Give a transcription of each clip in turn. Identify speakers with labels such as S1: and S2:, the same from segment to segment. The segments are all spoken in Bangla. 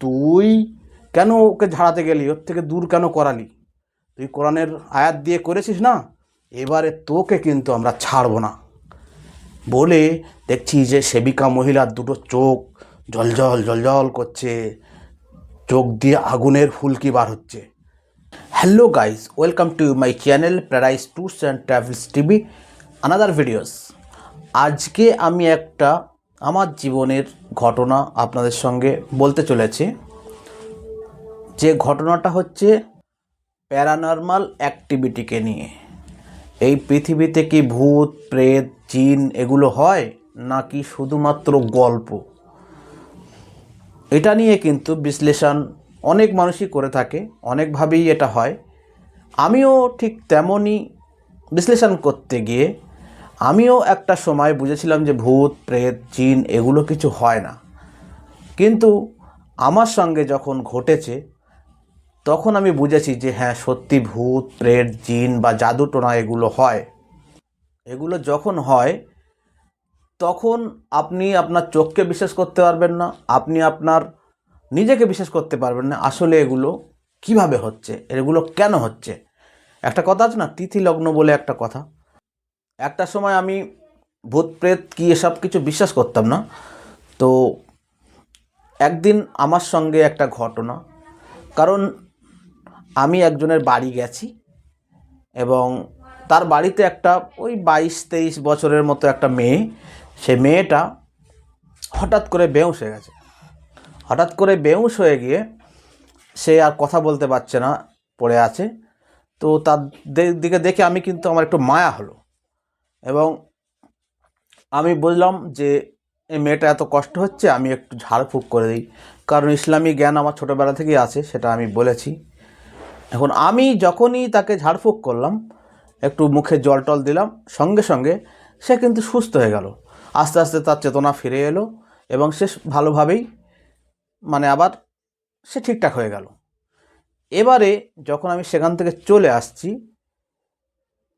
S1: তুই কেন ওকে ঝাড়াতে গেলি? ওর থেকে দূর কেন করালি? তুই কোরআনের আয়াত দিয়ে করেছিস না? এবারে তোকে কিন্তু আমরা ছাড়বো না। বলে দেখছি যে সেবিকা মহিলার দুটো চোখ জলজল জলজল করছে। চোখ দিয়ে আগুনের ফুলকি বার হচ্ছে। Hello guys welcome to my channel paradise tours and travels TV. Another videos আজকে আমি একটা আমার জীবনের ঘটনা আপনাদের সঙ্গে বলতে চলেছি। যে ঘটনাটা হচ্ছে প্যারানর্মাল অ্যাক্টিভিটিকে নিয়ে। এই পৃথিবীতে কি ভূত, প্রেত, জিন এগুলো হয়, নাকি শুধুমাত্র গল্প? এটা নিয়ে কিন্তু বিশ্লেষণ অনেক মানুষই করে থাকে, অনেকভাবেই এটা হয়। আমিও ঠিক তেমনই বিশ্লেষণ করতে গিয়ে আমিও একটা সময় বুঝেছিলাম যে ভূত, প্রেত, জিন এগুলো কিছু হয় না। কিন্তু আমার সঙ্গে যখন ঘটেছে, তখন আমি বুঝেছি যে হ্যাঁ সত্যি ভূত, প্রেত, জিন বা জাদু টোনা এগুলো হয়। এগুলো যখন হয়, তখন আপনি আপনার চোখকে বিশ্বাস করতে পারবেন না, আপনি আপনার নিজেকে বিশ্বাস করতে পারবেন না, আসলে এগুলো কীভাবে হচ্ছে, এগুলো কেন হচ্ছে। একটা কথা আছে না তিথি লগ্ন বলে একটা কথা। একটা সময় আমি ভূত, প্রেত কি এসব কিছু বিশ্বাস করতাম না। তো একদিন আমার সঙ্গে একটা ঘটনা, কারণ আমি একজনের বাড়ি গেছি এবং তার বাড়িতে একটা ওই বাইশ তেইশ বছরের মতো একটা মেয়ে, সে মেয়েটা হঠাৎ করে বেউস হয়ে গেছে। হঠাৎ করে বেউস হয়ে গিয়ে সে আর কথা বলতে পারছে না, পড়ে আছে। তো তার দিকে দেখে আমি কিন্তু আমার একটু মায়া হলো। এবং আমি বললাম যে, এই মেয়েটা এত কষ্ট হচ্ছে, আমি একটু ঝাড়ফুঁক করে দিই। কারণ ইসলামী জ্ঞান আমার ছোটোবেলা থেকেই আছে, সেটা আমি বলেছি। এখন আমি যখনই তাকে ঝাড়ফুঁক করলাম, একটু মুখে জল টল দিলাম, সঙ্গে সঙ্গে সে কিন্তু সুস্থ হয়ে গেল। আস্তে আস্তে তার চেতনা ফিরে এলো এবং সে ভালোভাবেই মানে আবার সে ঠিকঠাক হয়ে গেল। এবারে যখন আমি সেখান থেকে চলে আসছি,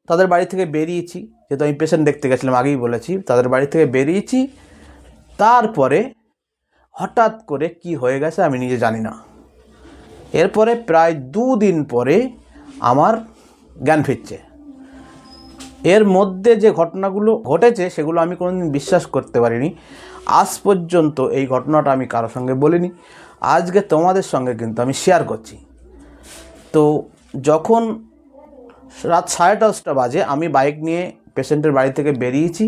S1: তাদের বাড়ি থেকে বেরিয়েছি যেহেতু আমি পেশেন্ট দেখতে গেছিলাম, আগেই বলেছি, তাদের বাড়ি থেকে বেরিয়েছি। তারপরে হঠাৎ করে কি হয়ে গেছে আমি নিজে জানি না। এরপরে প্রায় দুদিন পরে আমার জ্ঞান ফিরছে। এর মধ্যে যে ঘটনাগুলো ঘটেছে, সেগুলো আমি কোনোদিন বিশ্বাস করতে পারিনি। আজ পর্যন্ত এই ঘটনাটা আমি কারোর সঙ্গে বলিনি। আজকে তোমাদের সঙ্গে কিন্তু আমি শেয়ার করছি। তো যখন রাত সাড়ে দশটা বাজে, আমি বাইক নিয়ে পেশেন্টের বাড়ি থেকে বেরিয়েছি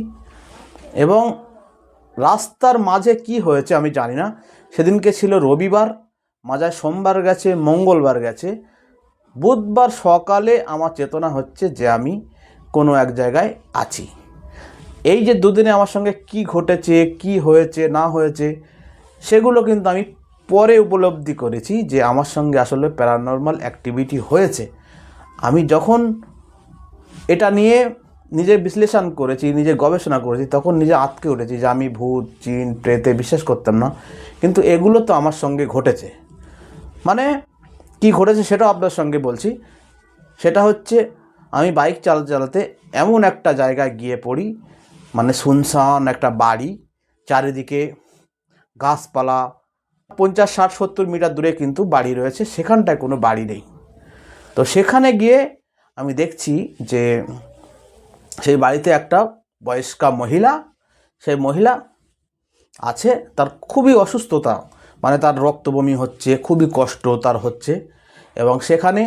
S1: এবং রাস্তার মাঝে কি হয়েছে আমি জানি না। সেদিনকে ছিল রবিবার মাঝে সোমবার গেছে, মঙ্গলবার গেছে। বুধবার সকালে আমার চেতনা হচ্ছে যে আমি কোনো এক জায়গায় আছি। এই যে দুদিনে আমার সঙ্গে কি ঘটেছে, কি হয়েছে, না হয়েছে, সেগুলো কিন্তু আমি পরে উপলব্ধি করেছি যে আমার সঙ্গে আসলে প্যারানর্মাল অ্যাক্টিভিটি হয়েছে। আমি যখন এটা নিয়ে নিজে বিশ্লেষণ করেছি নিজে গবেষণা করেছি, তখন নিজে আটকে উঠেছি যে আমি ভূত চিন প্রেতে বিশ্বাস করতাম না। কিন্তু এগুলো তো আমার সঙ্গে ঘটেছে। মানে কি ঘটেছে সেটাও আপনার সঙ্গে বলছি। সেটা হচ্ছে আমি বাইক চালাতে চালাতে এমন একটা জায়গায় গিয়ে পড়ি মানে শুনশান একটা বাড়ি, চারিদিকে গাছপালা, পঞ্চাশ, ষাট, সত্তর মিটার দূরে কিন্তু বাড়ি রয়েছে, সেখানটায় কোনো বাড়ি নেই। তো সেখানে গিয়ে আমি দেখছি যে সেই বাড়িতে একটা বয়স্কা মহিলা, সেই মহিলা আছে, তার খুবই অসুস্থতা মানে তার রক্ত বমি হচ্ছে, খুবই কষ্ট তার হচ্ছে এবং সেখানে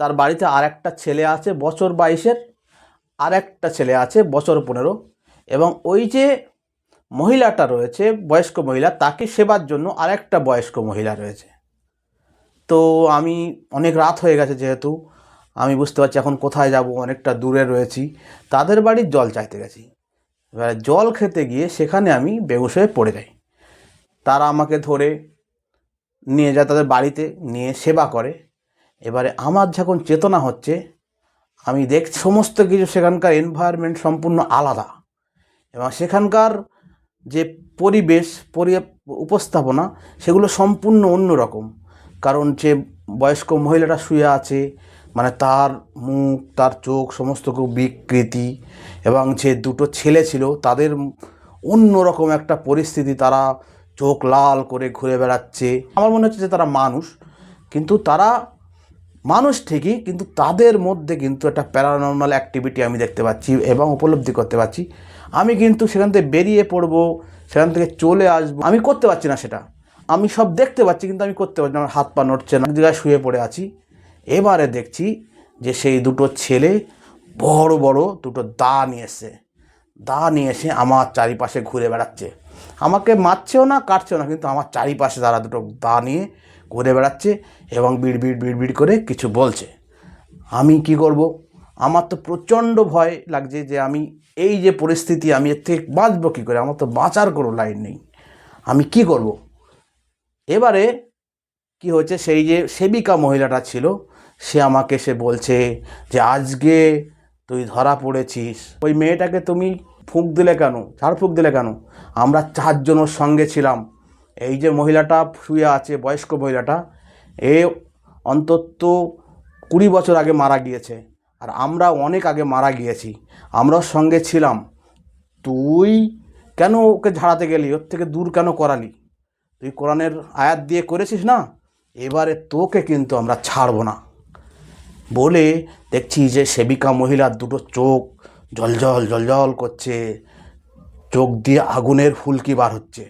S1: তার বাড়িতে আর একটা ছেলে আছে, বছর বাইশের আর একটা ছেলে আছে, বছর পনেরো এবং ওই যে মহিলাটা রয়েছে, বয়স্ক মহিলা, তাকে সেবার জন্য আরেকটা বয়স্ক মহিলা রয়েছে। তো আমি অনেক রাত হয়ে গেছে যেহেতু আমি বুঝতে পারছি এখন কোথায় যাব, অনেকটা দূরে রয়েছি। তাদের বাড়ির জল চাইতে গেছি। এবারে জল খেতে গিয়ে সেখানে আমি বেহুশ হয়ে পড়ে যাই। তারা আমাকে ধরে নিয়ে যায় তাদের বাড়িতে, নিয়ে সেবা করে। এবারে আমার যখন চেতনা হচ্ছে, আমি দেখ, সমস্ত কিছু সেখানকার এনভায়রনমেন্ট সম্পূর্ণ আলাদা। এবং সেখানকার যে পরিবেশ, পরি, উপস্থাপনা, সেগুলো সম্পূর্ণ অন্যরকম। কারণ যে বয়স্ক মহিলাটা শুয়ে আছে মানে তার মুখ, তার চোখ, সমস্ত খুব বিকৃতি এবং যে দুটো ছেলে ছিল, তাদের অন্যরকম একটা পরিস্থিতি তারা চোখ লাল করে ঘুরে বেড়াচ্ছে। আমার মনে হচ্ছে যে তারা মানুষ, কিন্তু তারা মানুষ ঠিকই, কিন্তু তাদের মধ্যে কিন্তু একটা প্যারানর্মাল অ্যাক্টিভিটি আমি দেখতে পাচ্ছি এবং উপলব্ধি করতে পারছি আমি কিন্তু সেখান থেকে বেরিয়ে পড়ব, সেখান থেকে চলে আসব। আমি করতে পারছি না সেটা। আমি সব দেখতে পাচ্ছি, কিন্তু আমি করতে পারছি না। আমার হাত পা নড়ছে না জায়গায় শুয়ে পড়ে আছি। এবারে দেখছি যে সেই দুটো ছেলে বড় বড় দুটো দা নিয়ে এসছে। দা নিয়ে এসে আমার চারিপাশে ঘুরে বেড়াচ্ছে। আমাকে মারছেও না, কাটছেও না, কিন্তু আমার চারিপাশে তারা দুটো দা নিয়ে ঘুরে বেড়াচ্ছে এবং বিড় বিড় বিড় বিড় করে কিছু বলছে। আমি কি করব? আমার তো প্রচণ্ড ভয় লাগছে যে আমি এই যে পরিস্থিতি, আমি এর থেকে বাঁচবো কী করে? আমার তো বাঁচার কোনো লাইন নেই। আমি কি করব? এবারে কি হয়েছে? সেই যে সেবিকা মহিলাটা ছিল, সে আমাকে সে বলছে যে, আজকে তুই ধরা পড়েছিস। ওই মেয়েটাকে তুমি ফুঁক দিলে কেন? ঝাড় ফুঁক দিলে কেন? আমরা চারজন ওর সঙ্গে ছিলাম। এই যে মহিলাটা শুয়ে আছে, বয়স্ক মহিলাটা, এ অন্তত কুড়ি বছর আগে মারা গিয়েছে। আর আমরা অনেক আগে মারা গিয়েছি। আমরাও সঙ্গে ছিলাম। তুই কেন ওকে ঝাড়াতে গেলি? ওর থেকে দূর কেন করালি? তুই কোরআনের আয়াত দিয়ে করেছিস না? এবারে তোকে কিন্তু আমরা ছাড়বো না। বলে দেখছি যে সেবিকা মহিলার দুটো চোখ জলজল জলজল করছে। চোখ দিয়ে আগুনের ফুলকি বার হচ্ছে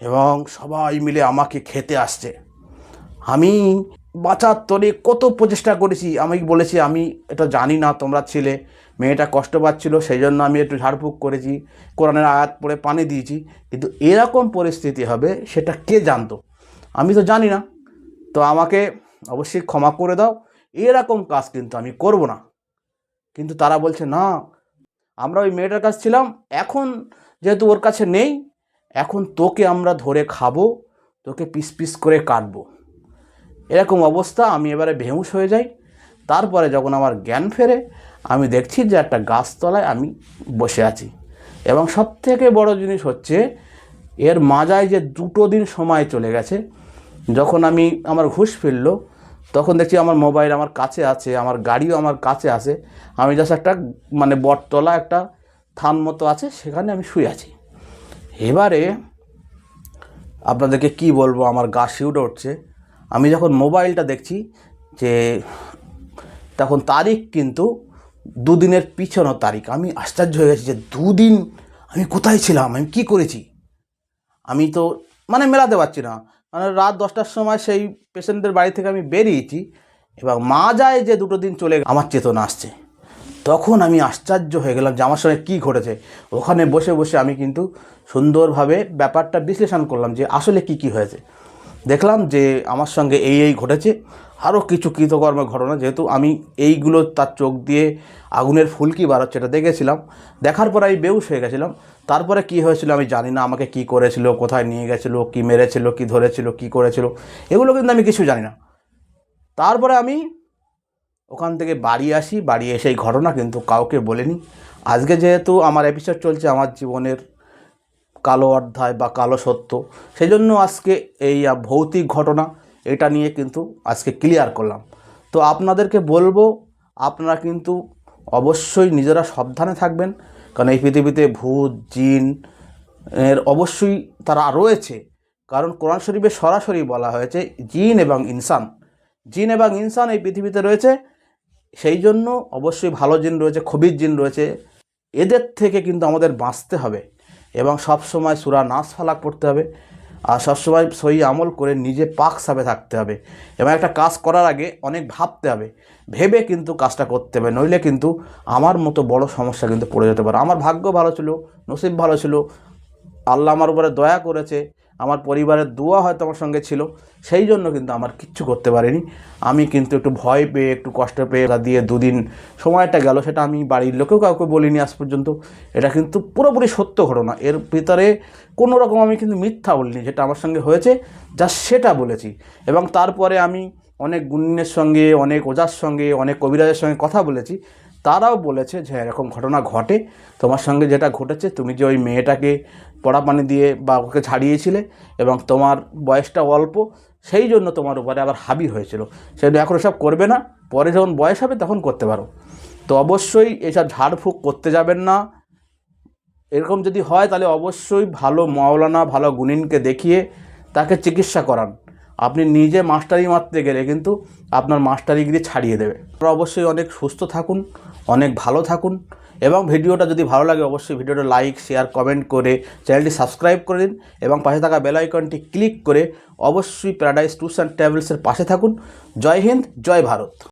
S1: এবং সবাই মিলে আমাকে খেতে আসছে। আমি বাঁচার তরে কত প্রচেষ্টা করেছি, আমি বলেছি, আমি এটা জানি না তোমরা ছেলে, মেয়েটা কষ্ট পাচ্ছিল সেই জন্য আমি একটু ঝাড়ফুঁক করেছি, কোরআনের আয়াত পড়ে পানি দিয়েছি, কিন্তু এরকম পরিস্থিতি হবে সেটা কে জানতো? আমি তো জানি না। তো আমাকে অবশ্যই ক্ষমা করে দাও। এরকম কাজ কিন্তু আমি করব না। কিন্তু তারা বলছে, না, আমরা ওই মেয়েটার কাছে ছিলাম, এখন যেহেতু ওর কাছে নেই, এখন তোকে আমরা ধরে খাব, তোকে পিস পিস করে কাটবো। এরকম অবস্থা, আমি এবারে বেহুশ হয়ে যাই। তারপরে যখন আমার জ্ঞান ফেরে, আমি দেখছি যে একটা গাছতলায় আমি বসে আছি। এবং সব থেকে বড় জিনিস হচ্ছে, এর মাজায় যে দুটো দিন সময় চলে গেছে যখন আমি আমার ঘুষ ফিরলো, তখন দেখছি আমার মোবাইল আমার কাছে আছে, আমার গাড়িও আমার কাছে আছে। আমি জাস্ট একটা মানে বটতলা একটা থান মতো আছে, সেখানে আমি শুয়ে আছি। এবারে আপনাদেরকে কি বলব, আমার গা শিউটে উঠছে। আমি যখন মোবাইলটা দেখছি যে, তখন তারিখ কিন্তু দুদিনের পিছনো তারিখ। আমি আশ্চর্য হয়ে গেছি যে, দুদিন আমি কোথায় ছিলাম? আমি কি করেছি? আমি তো মানে মেলাতে পারছি না। মানে রাত দশটার সময় সেই পেশেন্টদের বাড়ি থেকে আমি বেরিয়েছি এবং মা যায় যে দুটো দিন চলে আমার চেতনা আসছে। তখন আমি আশ্চর্য হয়ে গেলাম যে আমার সঙ্গে কী ঘটেছে। ওখানে বসে বসে আমি কিন্তু সুন্দরভাবে ব্যাপারটা বিশ্লেষণ করলাম যে আসলে কি কি হয়েছে। দেখলাম যে আমার সঙ্গে এই এই ঘটেছে। আরও কিছু কৃতকর্মের ঘটনা, যেহেতু আমি এইগুলো তার চোখ দিয়ে আগুনের ফুলকি বাড়াচ্ছে এটা দেখেছিলাম। দেখার পর আমি বেউস হয়ে গেছিলাম। তারপরে কি হয়েছিল আমি জানি না, আমাকে কি করেছিল, কোথায় নিয়ে গেছিল, কি মেরেছিল, কি ধরেছিল, কি করেছিল, এগুলো কিন্তু আমি কিছু জানি না। তারপরে আমি ওখান থেকে বাড়ি আসি, বাড়ি এসে এই ঘটনা কিন্তু কাউকে বলিনি। আজকে যেহেতু আমার এপিসোড চলছে, আমার জীবনের কালো অধ্যায় বা কালো সত্য সেই জন্য আজকে এই ভৌতিক ঘটনা এটা নিয়ে কিন্তু আজকে ক্লিয়ার করলাম। তো আপনাদেরকে বলব, আপনারা কিন্তু অবশ্যই নিজেরা সাবধানে থাকবেন, কারণ এই পৃথিবীতে ভূত, জিন এর অবশ্যই তারা রয়েছে। কারণ কোরআন শরীফে সরাসরি বলা হয়েছে জিন এবং ইনসান। জিন এবং ইনসান এই পৃথিবীতে রয়েছে, সেই জন্য অবশ্যই ভালো জিন রয়েছে খবির জিন রয়েছে। এদের থেকে কিন্তু আমাদের বাঁচতে হবে এবং সবসময় সুরা নাচ ফালাক পড়তে হবে। আর সবসময় সহি আমল করে নিজে পাক সাবে থাকতে হবে। এবং একটা কাজ করার আগে অনেক ভাবতে হবে। ভেবে কিন্তু কাজটা করতে হবে, নইলে কিন্তু আমার মতো বড় সমস্যা কিন্তু পড়ে যেতে পারে। আমার ভাগ্য ভালো ছিল, নসিব ভালো ছিল, আল্লাহ আমার উপরে দয়া করেছে আমার পরিবারের দোয়া হয়তো আমার সঙ্গে ছিল, সেই জন্য কিন্তু আমার কিচ্ছু করতে পারিনি। আমি কিন্তু একটু ভয় পেয়ে, একটু কষ্ট পেয়ে দিয়ে দুদিন সময়টা গেল, সেটা আমি বাড়ির লোকেও কাউকে বলিনি আজ পর্যন্ত। এটা কিন্তু পুরোপুরি সত্য ঘটনা। এর ভিতরে কোনো রকম আমি কিন্তু মিথ্যা বলিনি, যেটা আমার সঙ্গে হয়েছে যা সেটা বলেছি। এবং তারপরে আমি অনেক গুণিনের সঙ্গে, অনেক ওজার সঙ্গে, অনেক কবিরাজের সঙ্গে কথা বলেছি। তারাও বলেছে যে এরকম ঘটনা ঘটে, তোমার সঙ্গে যেটা ঘটেছে, তুমি যে ওই মেয়েটাকে পড়া পানি দিয়ে বা ওকে ছাড়িয়েছিলে এবং তোমার বয়সটা অল্প, সেই জন্য তোমার উপরে আবার হাবি হয়েছিল। সেটা এখন সব করবে না, পরে যখন বয়স হবে তখন করতে পারো। তো অবশ্যই এসব ঝাড়ফুঁক করতে যাবেন না। এরকম যদি হয় তাহলে অবশ্যই ভালো মাওলানা, ভালো গুনিনকে দেখিয়ে তাকে চিকিৎসা করান। আপনি নিজে মাস্টারি মারতে গেলে কিন্তু আপনার মাস্টারিগিরি ছাড়িয়ে দেবে। আপনারা অবশ্যই অনেক সুস্থ থাকুন, অনেক ভালো থাকুন। এবং ভিডিওটা যদি ভালো লাগে, অবশ্যই ভিডিওটা লাইক শেয়ার কমেন্ট করে চ্যানেলটি সাবস্ক্রাইব করে দিন এবং পাশে থাকা বেল আইকনটি ক্লিক করে অবশ্যই প্যারাডাইস ট্যুরস অ্যান্ড ট্রাভেলসের পাশে থাকুন। জয় হিন্দ, জয় ভারত।